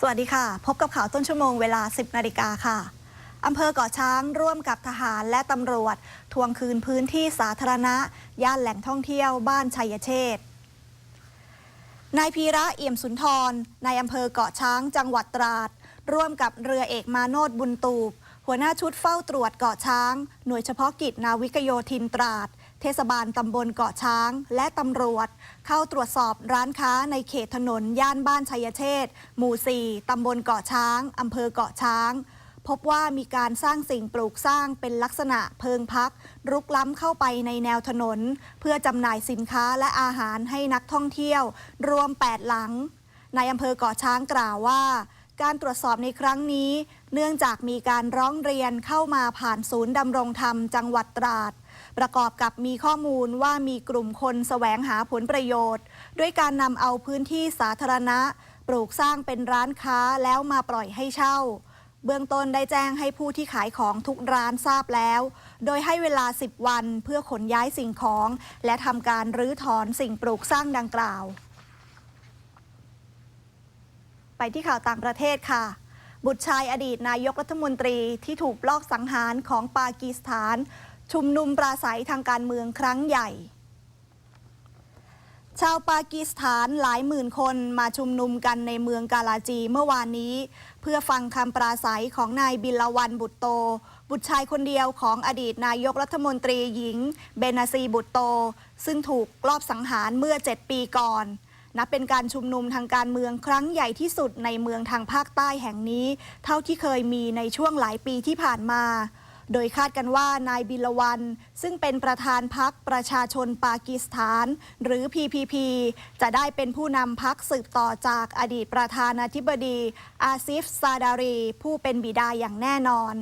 สวัสดีค่ะ พบกับข่าวต้นชั่วโมงเวลา 10นาฬิกาค่ะอำเภอเกาะช้างร่วมกับทหารและตำรวจ ทวงคืนพื้นที่สาธารณะ ย่านแหล่งท่องเที่ยวบ้านชัยเชษนายพีระเอี่ยมสุนทรนายอำเภอเกาะช้างจังหวัดตราด ร่วมกับเรือเอกมาโนดบุญตูบหัวหน้าชุดเฝ้าตรวจเกาะช้าง หน่วยเฉพาะกิจนาวิกโยธินตราด เทศบาลตำบลเกาะช้าง และตำรวจ เข้าตรวจสอบร้านค้าในเขตถนนย่านบ้านชัยเชษฐ์หมู่ 4 ตำบลเกาะช้างอำเภอเกาะช้าง พบว่ามีการสร้างสิ่งปลูกสร้างเป็นลักษณะเพิงพัก รุกล้ำเข้าไปในแนวถนน เพื่อจำหน่ายสินค้าและอาหารให้นักท่องเที่ยว รวม 8 หลังในอำเภอเกาะช้างกล่าวว่าการตรวจสอบในครั้งนี้ เนื่องจากมีการร้องเรียนเข้ามาผ่านศูนย์ดำรงธรรมจังหวัดตราด ประกอบกับมีข้อมูลว่ามีกลุ่มคนแสวงหาผลประโยชน์ ด้วยการนำเอาพื้นที่สาธารณะ ปลูกสร้างเป็นร้านค้าแล้วมาปล่อยให้เช่า เบื้องต้นได้แจ้งให้ผู้ที่ขายของทุกร้านทราบแล้ว โดยให้เวลา 10 วันเพื่อขนย้ายสิ่งของ และทำการรื้อถอนสิ่งปลูกสร้างดังกล่าว ไปที่ข่าวต่างประเทศค่ะบุตรชายอดีตนายกรัฐมนตรีที่ถูกลอบสังหารของปากีสถาน ชุมนุมปราศัยทางการเมืองครั้งใหญ่ ชาวปากีสถานหลายหมื่นคนมาชุมนุมกันในเมืองกาลาจีเมื่อวานนี้ เพื่อฟังคำปราศัยของนายบิลลาวันบุตโต บุตรชายคนเดียวของอดีตนายกรัฐมนตรีหญิง เบนาซีบุตโต ซึ่งถูกลอบสังหารเมื่อ 7 ปีก่อนนับเป็นการชุมนุมทางการเมืองครั้งใหญ่ที่สุดในเมืองทางภาคใต้แห่งนี้ เท่าที่เคยมีในช่วงหลายปีที่ผ่านมา โดยคาดกันว่านายบิลวันซึ่งเป็นประธานพักประชาชนปากีสถาน หรือ PPP จะได้เป็นผู้นำพักสืบต่อจากอดีตประธานาธิบดี อาซิฟซาดารี ผู้เป็นบิดาอย่างแน่นอน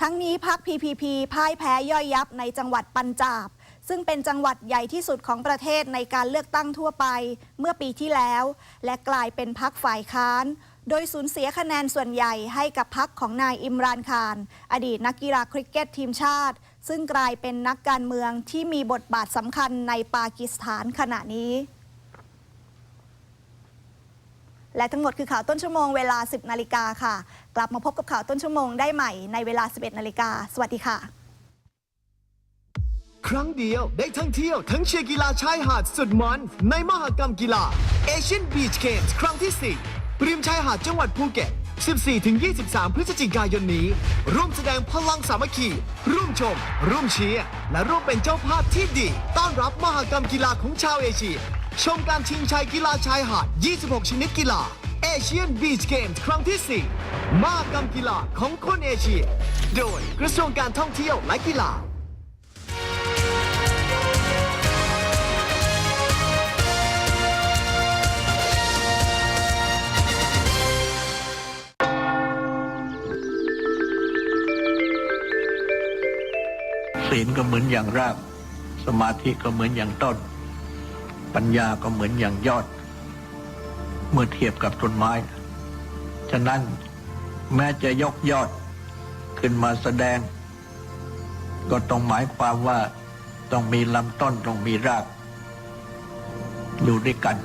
ทั้งนี้พัก PPP พ่ายแพ้ย่อยยับในจังหวัดปัญจาบซึ่งเป็นจังหวัดใหญ่ที่สุดของประเทศในการเลือกตั้งทั่วไปเมื่อปีที่แล้ว และกลายเป็นพักฝ่ายค้าน โดยสูญเสียคะแนนส่วนใหญ่ให้กับพักของนายอิมรานคาร อดีตนักกีฬาคริกเก็ตทีมชาติ ซึ่งกลายเป็นนักการเมืองที่มีบทบาทสำคัญในปากีสถานขณะนี้ และทั้งหมดคือข่าวต้นชั่วโมงเวลา 10 นาฬิกาค่ะ กลับมาพบกับข่าวต้นชั่วโมงได้ใหม่ในเวลา 11 นาฬิกา สวัสดีค่ะ ครั้งเดียวได้ทั้งเที่ยวทั้งเชียร์กีฬาชายหาดสุดมันในมหกรรมกีฬา Asian Beach Games ครั้งที่ 4 ริมชายหาดจังหวัดภูเก็ต 14-23 พฤศจิกายนนี้ ร่วมแสดงพลังสามัคคี ร่วมชม ร่วมเชียร์และร่วมเป็นเจ้าภาพที่ดี ต้อนรับมหกรรมกีฬาของชาวเอเชีย ชมการชิงชัยกีฬาชายหาด 26 ชนิดกีฬา Asian Beach Games ครั้งที่ 4 มหกรรมกีฬาของคนเอเชีย โดยกระทรวงการท่องเที่ยวและกีฬา ศีลก็เหมือนอย่างราก สมาธิก็เหมือนอย่างต้น ปัญญาก็เหมือนอย่างยอด เมื่อเทียบกับต้นไม้ ฉะนั้นแม้จะยกยอดขึ้นมาแสดง ก็ต้องหมายความว่าต้องมีลำต้นต้องมีราก อยู่ด้วยกัน